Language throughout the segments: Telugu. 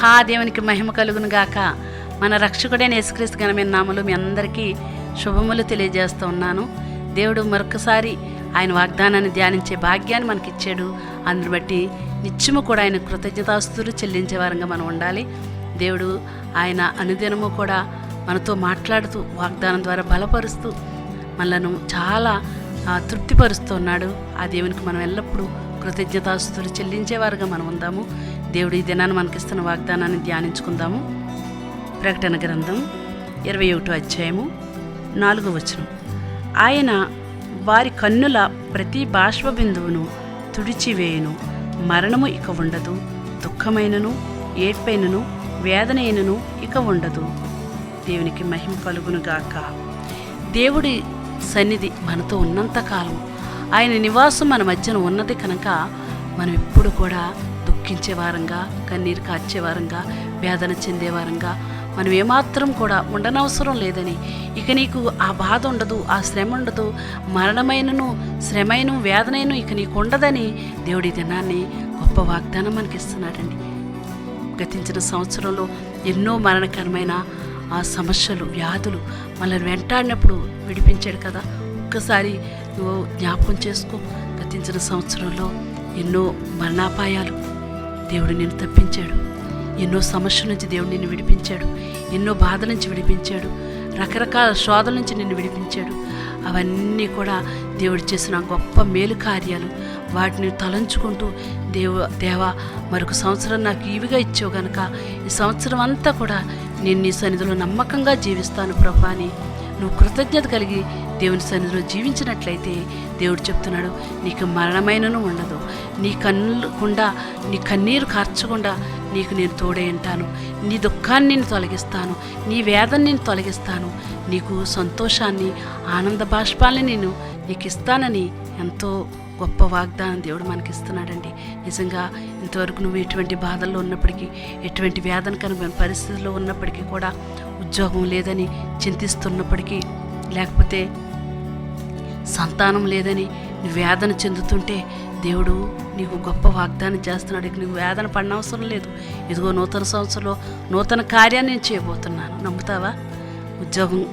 మహాదేవునికి మహిమ కలుగును గాక. మన రక్షకుడైన యేసుక్రీస్తు ఘనమైన నామలు మీ అందరికీ శుభములు తెలియజేస్తూ ఉన్నాను. దేవుడు మరొకసారి ఆయన వాగ్దానాన్ని ధ్యానించే భాగ్యాన్ని మనకిచ్చాడు. అందుని బట్టి నిత్యము కూడా ఆయన కృతజ్ఞతాస్తులు చెల్లించే వారంగా మనం ఉండాలి. దేవుడు ఆయన అనుదినము కూడా మనతో మాట్లాడుతూ వాగ్దానం ద్వారా బలపరుస్తూ మనలను చాలా తృప్తిపరుస్తూ ఉన్నాడు. ఆ దేవునికి మనం ఎల్లప్పుడూ కృతజ్ఞతాస్తులు చెల్లించేవారుగా మనం ఉందాము. దేవుడు ఈ దినాన్ని మనకిస్తున్న వాగ్దానాన్ని ధ్యానించుకుందాము. ప్రకటన గ్రంథం ఇరవై ఒకటో అధ్యాయము నాలుగో వచనం. ఆయన వారి కన్నుల ప్రతి బాష్ప బిందువును తుడిచివేయును. మరణము ఇక ఉండదు దుఃఖమైనను ఏడ్పైనను వేదనైనను ఇక ఉండదు. దేవునికి మహిమ కలుగును గాక. దేవుడి సన్నిధి మనతో ఉన్నంతకాలం ఆయన నివాసం మన మధ్యన ఉన్నది కనుక మనం ఎప్పుడు కూడా దుఃఖించేవారంగా కన్నీరు కాచేవారంగా వేదన చెందే వారంగా మనం ఏమాత్రం కూడా ఉండనవసరం లేదని. ఇక నీకు ఆ బాధ ఉండదు ఆ శ్రమ ఉండదు. మరణమైనను శ్రమైను వేదనైను ఇక నీకు ఉండదని దేవుడి దినాన్ని గొప్ప వాగ్దానం మనకిస్తున్నాడండి. గతించిన సంవత్సరంలో ఎన్నో మరణకరమైన ఆ సమస్యలు వ్యాధులు మనల్ని వెంటాడినప్పుడు విడిపించాడు కదా. ఒక్కసారి నువ్వు జ్ఞాపకం చేసుకో. గతించిన సంవత్సరంలో ఎన్నో మరణాపాయాలు దేవుడు నిన్ను తప్పించాడు. ఎన్నో సమస్యల నుంచి దేవుడు నిన్ను విడిపించాడు. ఎన్నో బాధల నుంచి విడిపించాడు. రకరకాల శోధల నుంచి నిన్ను విడిపించాడు. అవన్నీ కూడా దేవుడు చేసిన గొప్ప మేలు కార్యాలు. వాటిని తలంచుకుంటూ దేవ దేవా మరొక సంవత్సరం నాకు ఈవిగా ఇచ్చావు గనక ఈ సంవత్సరం అంతా కూడా నేను నీ సన్నిధిలో నమ్మకంగా జీవిస్తాను ప్రభా అని నువ్వు కృతజ్ఞత కలిగి దేవుని సన్నిధిలో జీవించినట్లయితే దేవుడు చెప్తున్నాడు నీకు మరణమైనను ఉండదు. నీ కన్నులు నీ కన్నీరు కార్చకుండా నీకు నేను తోడే ఉంటాను. నీ దుఃఖాన్ని నేను తొలగిస్తాను నీ వేదన నేను తొలగిస్తాను. నీకు సంతోషాన్ని ఆనంద బాష్పాలని నేను నీకు ఇస్తానని ఎంతో గొప్ప వాగ్దానం దేవుడు మనకి ఇస్తున్నాడండి నిజంగా ఇంతవరకు నువ్వు ఎటువంటి బాధల్లో ఉన్నప్పటికీ ఎటువంటి వేదన కనుగొని పరిస్థితుల్లో ఉన్నప్పటికీ కూడా ఉద్యోగం లేదని చింతిస్తున్నప్పటికీ లేకపోతే సంతానం లేదని నువ్వు వేదన చెందుతుంటే దేవుడు నీకు గొప్ప వాగ్దానం చేస్తున్నాడు. ఇక నీకు వేదన పడినవసరం లేదు. ఇదిగో నూతన సంవత్సరంలో నూతన కార్యాన్ని నేను చేయబోతున్నాను. నమ్ముతావా? ఉద్యోగం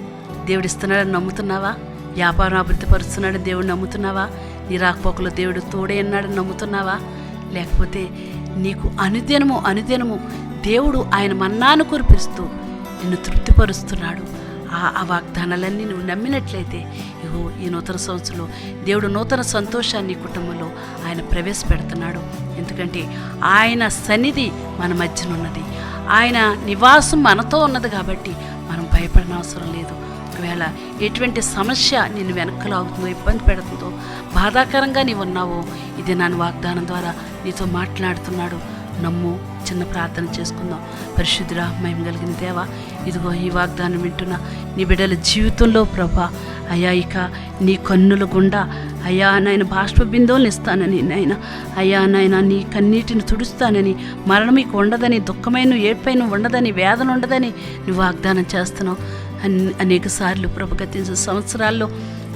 దేవుడు ఇస్తున్నాడని నమ్ముతున్నావా? వ్యాపారం అభివృద్ధి పరుస్తున్నాడని దేవుడు నమ్ముతున్నావా? నీ రాకపోకలో దేవుడు తోడే అన్నాడని నమ్ముతున్నావా? లేకపోతే నీకు అనుదినము అనుదినము దేవుడు ఆయన మన్నాను కురిపిస్తూ నిన్ను తృప్తిపరుస్తున్నాడు. ఆ ఆ వాగ్దానాలన్నీ నువ్వు నమ్మినట్లయితే ఇగో ఈ నూతన సంవత్సరంలో దేవుడు నూతన సంతోషాన్ని కుటుంబంలో ఆయన ప్రవేశపెడుతున్నాడు. ఎందుకంటే ఆయన సన్నిధి మన మధ్యన ఉన్నది ఆయన నివాసం మనతో ఉన్నది కాబట్టి మనం భయపడిన అవసరం లేదు. ఒకవేళ ఎటువంటి సమస్య నిన్ను వెనక్కలాగుతుందో ఇబ్బంది పెడుతుందో బాధాకరంగా నీవు ఉన్నావో ఇది నన్ను వాగ్దానం ద్వారా నీతో మాట్లాడుతున్నాడు. నమ్ము చిన్న ప్రార్థన చేసుకుందాం. పరిశుద్ధురా మేము కలిగిన దేవా ఇదిగో ఈ వాగ్దానం వింటున్న నీ బిడ్డల జీవితంలో ప్రభా అయ్యా ఇక నీ కన్నుల గుండా అయ్యా నాయన బాష్ప బిందువులు ఇస్తానని నాయన అయ్యా నాయన నీ కన్నీటిని తుడుస్తానని మరణం మీకు ఉండదని దుఃఖమైన ఏడ్పైన ఉండదని వేదన ఉండదని నువ్వు వాగ్దానం చేస్తున్నావు అనేక సార్లు ప్రభు గత సంవత్సరాల్లో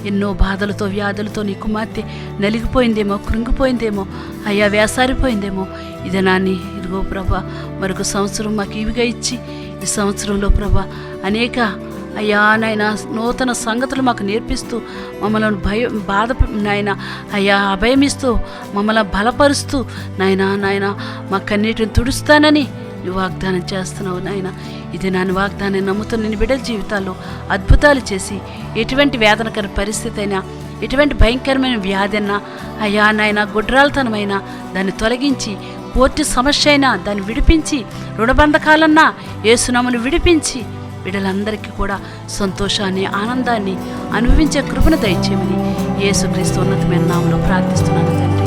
ఎన్నో బాధలతో వ్యాధులతో నీ కుమార్తె నలిగిపోయిందేమో కృంగిపోయిందేమో అయ్యా వేసారిపోయిందేమో ఇదనాన్ని ఇదిగో ప్రభా మరొక సంవత్సరం మాకు ఇవిగా ఇచ్చి ఈ సంవత్సరంలో ప్రభ అనేక అయ్యా నాయన నూతన సంగతులు మాకు నేర్పిస్తూ మమ్మల్ని భయ బాధ నాయన అయ్యా అభయమిస్తూ మమ్మల్ని బలపరుస్తూ నాయన నాయన మా కన్నీటిని తుడుస్తానని నువ్వు వాగ్దానం చేస్తున్నావు నాయన. ఇది నన్ను వాగ్దానం. నమ్ముతున్న నేను బిడ్డల జీవితాల్లో అద్భుతాలు చేసి ఎటువంటి వేదనకర పరిస్థితి అయినా ఎటువంటి భయంకరమైన వ్యాధి అన్నా అయ్యా నాయన గుడ్రాలతనమైనా దాన్ని తొలగించి కోర్టు సమస్య అయినా దాన్ని విడిపించి రుణబంధకాలన్నా ఏసునామను విడిపించి బిడ్డలందరికీ కూడా సంతోషాన్ని ఆనందాన్ని అనుభవించే కృపను దయచేయమని యేసుక్రీస్తు ఉన్నతమైన నామలో ప్రార్థిస్తున్నాను తండ్రి.